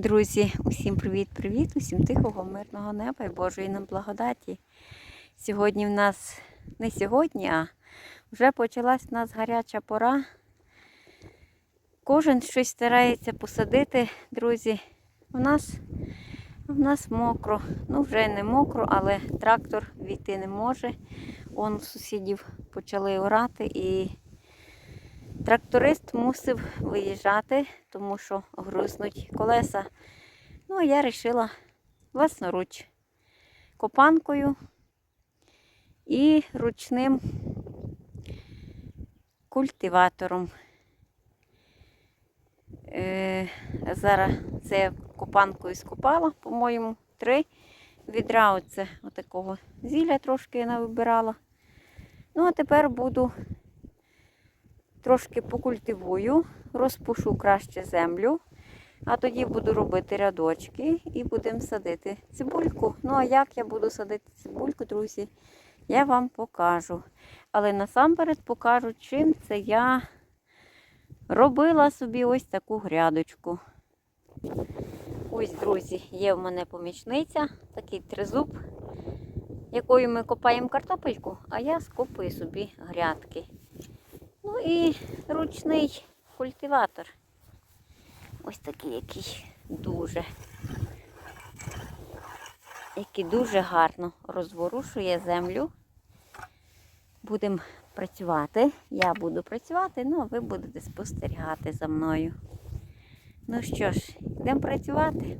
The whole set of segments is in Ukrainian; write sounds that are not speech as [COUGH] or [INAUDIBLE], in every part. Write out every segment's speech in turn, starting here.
Друзі, усім привіт-привіт, усім тихого, мирного неба і Божої нам благодаті. Сьогодні в нас, не сьогодні, а вже почалась в нас гаряча пора. Кожен щось старається посадити, друзі. У нас, у нас мокро. Ну, вже не мокро, але трактор війти не може. Он сусідів почали орати і Тракторист мусив виїжджати, тому що грузнуть колеса. Ну, а я вирішила власноруч копанкою і ручним культиватором. Е, зараз це копанкою скопала, по-моєму, три відра оце отакого зілля трошки я навибирала. Ну, а тепер буду трошки покультивую, розпушу краще землю, а тоді буду робити рядочки і будемо садити цибульку. Ну, а як я буду садити цибульку, друзі, я вам покажу. Але насамперед покажу, чим це я робила собі ось таку грядочку. Ось, друзі, є в мене помічниця, такий тризуб, якою ми копаємо картопельку, а я скопую собі грядки. Ну і ручний культиватор. Ось такий, який дуже, який дуже гарно розворушує землю. Будемо працювати. Я буду працювати, ну а ви будете спостерігати за мною. Ну що ж, йдемо працювати.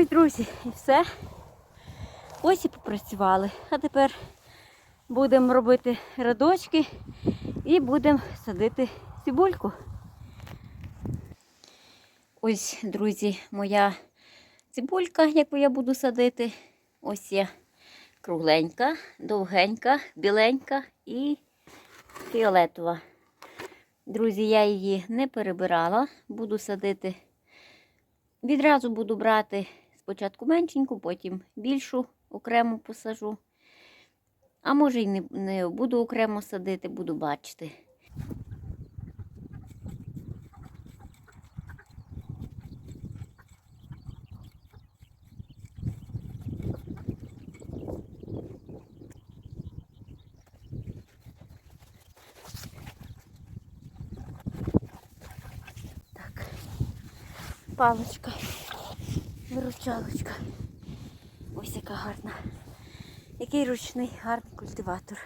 Ой, друзі, і все. Ось і попрацювали. А тепер будемо робити рядочки і будемо садити цибульку. Ось, друзі, моя цибулька, яку я буду садити. Ось є кругленька, довгенька, біленька і фіолетова. Друзі, я її не перебирала, буду садити. Відразу буду брати спочатку меншеньку, потім більшу окремо посажу. А може й не, не буду окремо садити, буду бачити. Так, паличка, виручалочка. Ось яка гарна. Який ручний гарний культиватор.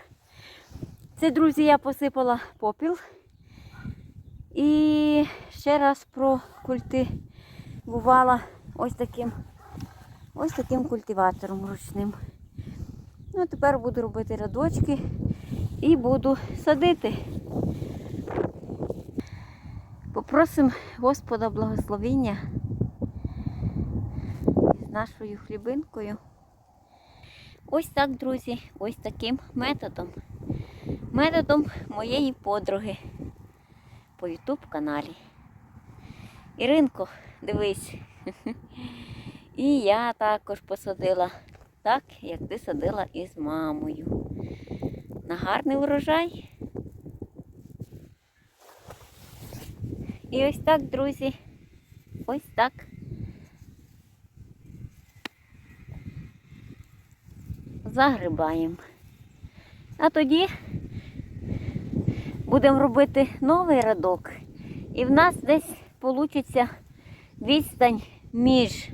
Це, друзі, я посипала попіл. І ще раз прокультивувала ось таким ось таким культиватором ручним. Ну, тепер буду робити рядочки і буду садити. Попросимо Господа благословіння нашою хлібинкою. Ось так, друзі, ось таким методом. Методом моєї подруги по YouTube каналі. Іринко, дивись. [LAUGHS] І я також посадила так, як ти садила із мамою. На гарний урожай. І ось так, друзі. Ось так. Загрибаємо. А тоді будемо робити новий радок. І в нас десь вийде відстань між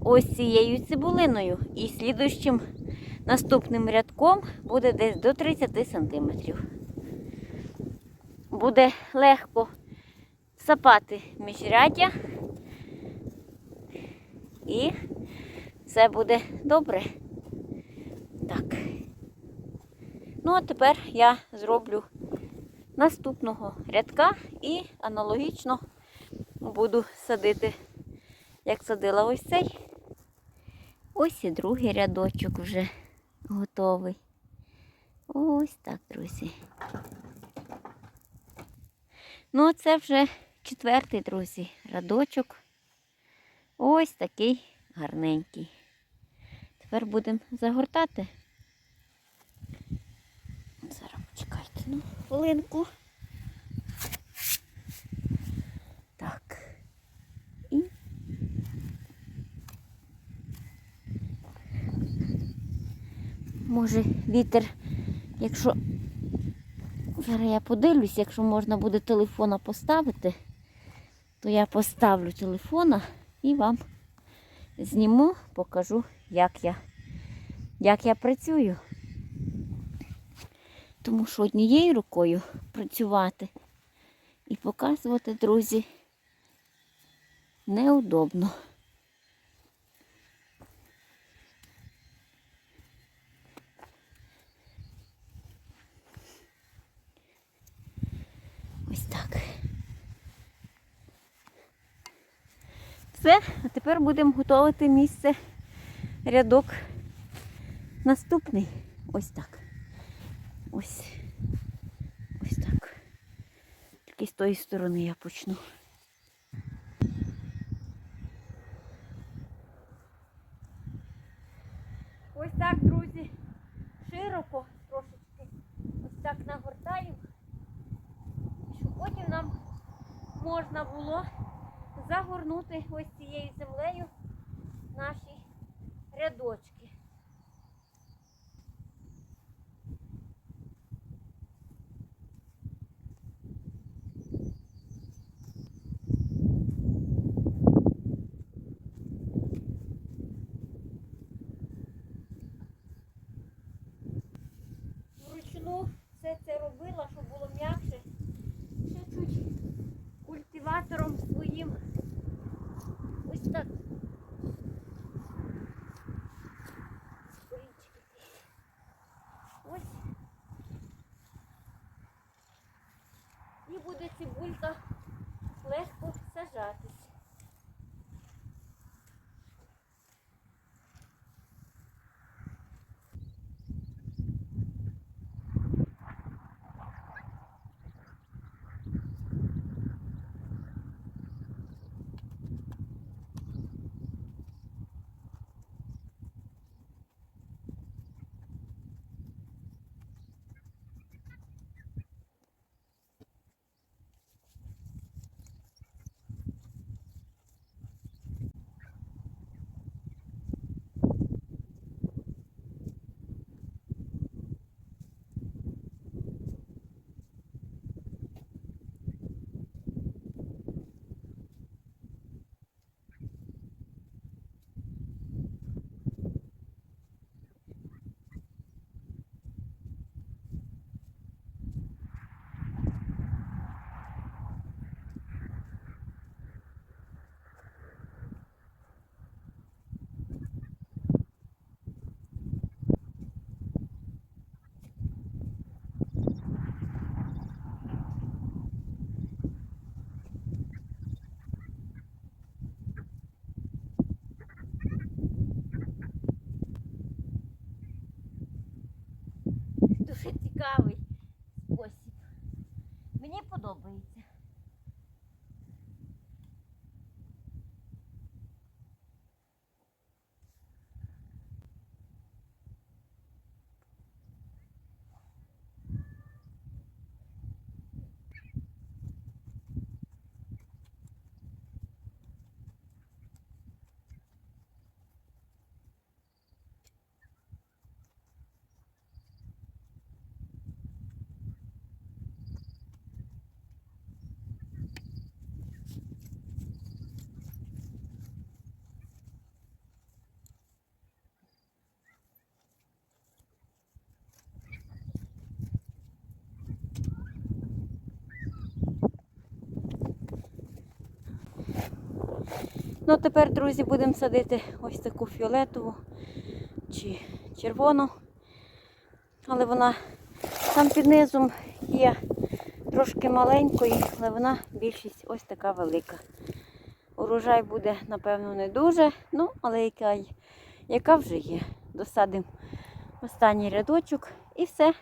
ось цією цибулиною і слідуючим наступним рядком буде десь до 30 сантиметрів. Буде легко сапати міжряддя і все буде добре. Так. Ну, а тепер я зроблю наступного рядка і аналогічно буду садити, як садила ось цей. Ось і другий рядочок вже готовий. Ось так, друзі. Ну, це вже четвертий, друзі, рядочок. Ось такий гарненький. Тепер будемо загортати. Зараз почекайте, ну, хвилинку. Так. І. Може вітер, якщо зараз я подивлюсь, якщо можна буде телефона поставити, то я поставлю телефона і вам зніму, покажу, як я, як я працюю. Тому що однією рукою працювати і показувати, друзі, неудобно. Ось так. Все, а тепер будемо готувати місце, рядок наступний. Ось так. Ось. Ось так. Тільки з тої сторони я почну. Ось так, друзі, широко трошечки. Ось так нагортаємо, щоб потім нам можна було загорнути ось цією землею наші рядочки. Вручну все це робила, щоб було м'якше. Ще чуть культиватором своїм. Ось так. Корінчики ці. Ось. І буде цибулька легко сажатись. Дуже цікавий Ну, тепер, друзі, будемо садити ось таку фіолетову чи червону. Але вона там під низом є трошки маленької, але вона більшість ось така велика. Урожай буде, напевно, не дуже, ну, але яка, яка вже є. Досадимо останній рядочок і все.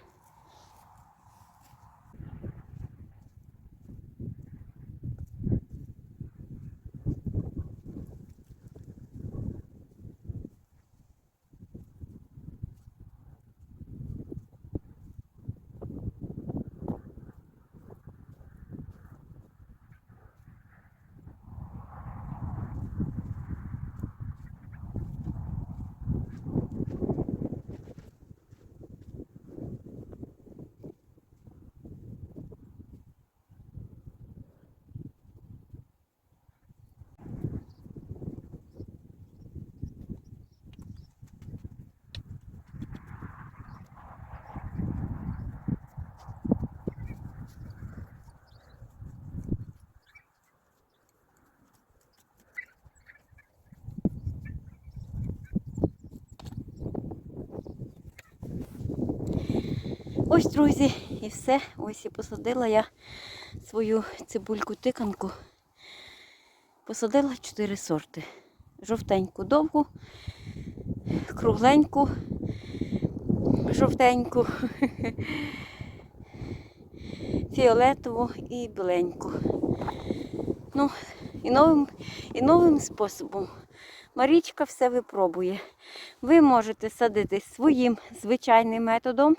Ось, друзі, і все. Ось і посадила я свою цибульку-тиканку. Посадила чотири сорти. Жовтеньку довгу, кругленьку, жовтеньку, [LAUGHS] фіолетову і біленьку. Ну, і новим, і новим способом. Марічка все випробує. Ви можете садити своїм звичайним методом.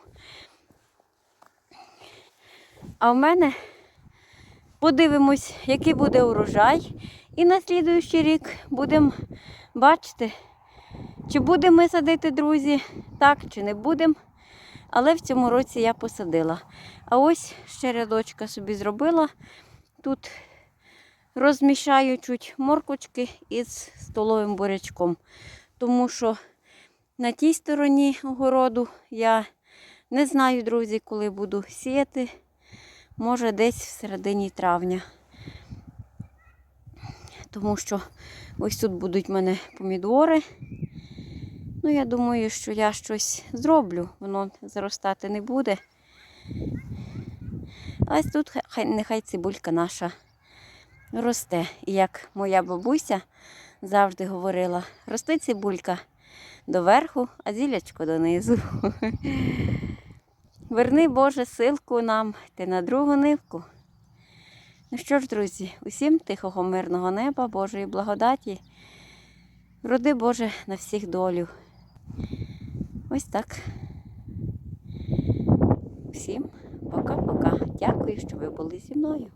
А в мене подивимось, який буде урожай. І на слідуючий рік будемо бачити, чи будемо ми садити, друзі, так, чи не будемо. Але в цьому році я посадила. А ось ще рядочка собі зробила. Тут розмішаю чуть моркочки із столовим бурячком. Тому що на тій стороні огороду я не знаю, друзі, коли буду сіяти. Може, десь в середині травня. Тому що ось тут будуть в мене помідори. Ну, я думаю, що я щось зроблю, воно заростати не буде. Ось тут хай, нехай цибулька наша росте. І як моя бабуся завжди говорила, рости цибулька доверху, а зілячко донизу. [LAUGHS] Верни, Боже, силку нам ти на другу нивку. Ну що ж, друзі, усім тихого, мирного неба, Божої благодаті. Роди, Боже, на всіх долю. Ось так. Всім пока-пока. Дякую, що ви були зі мною.